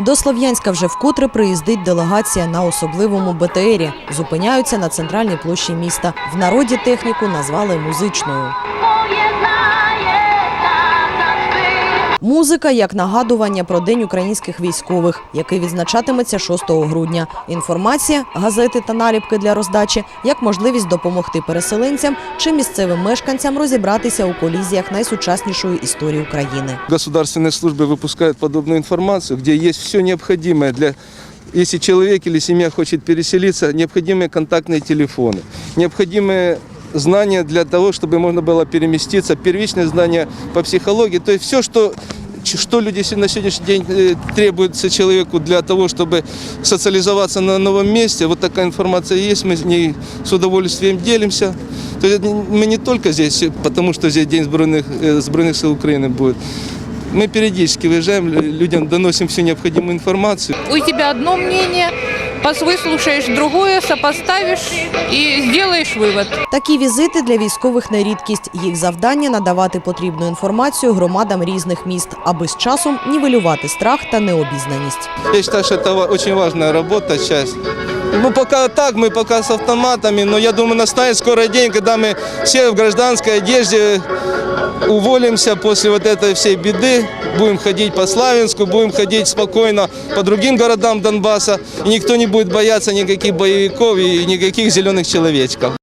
До Слов'янська вже вкотре приїздить делегація на особливому БТРі. Зупиняються на центральній площі міста. В народі техніку назвали музичною. Музика як нагадування про День українських військових, який відзначатиметься 6 грудня. Інформація, газети та наліпки для роздачі як можливість допомогти переселенцям чи місцевим мешканцям розібратися у колізіях найсучаснішої історії України. Государственные службы выпускают подобную информацию, где есть все необходимое для если человек или семья хочет переселиться, необходимые контактные телефоны, необходимые знания для того, чтобы можно было переместиться, первичные знания по психологии, то есть все, что ч- что люди се- на сегодняшний день э, требуется человеку для того, чтобы социализоваться на новом месте. Вот такая информация есть, мы с ней с удовольствием делимся. То есть это мы не только здесь, э, потому что здесь День сбройных, э, сбройных сил Украины будет. Мы периодически выезжаем, лю- людям доносим всю необходимую информацию. У тебя одно мнение, пос- выслушаешь другое, сопоставишь и сделаешь вывод. Такі візити для військових не рідкість. Їх завдання надавати потрібну інформацію громадам різних міст, аби з часом нівелювати страх та необізнаність. Я считаю, что это ва- очень важная работа, часть. Ну, пока так, мы пока с автоматами, но я думаю, настанет скоро день, когда мы все в гражданской одежде уволимся после вот этой всей беды, будем ходить по Славянску, будем ходить спокойно по другим городам Донбасса, и никто не будет бояться никаких боевиков и никаких зеленых человечков.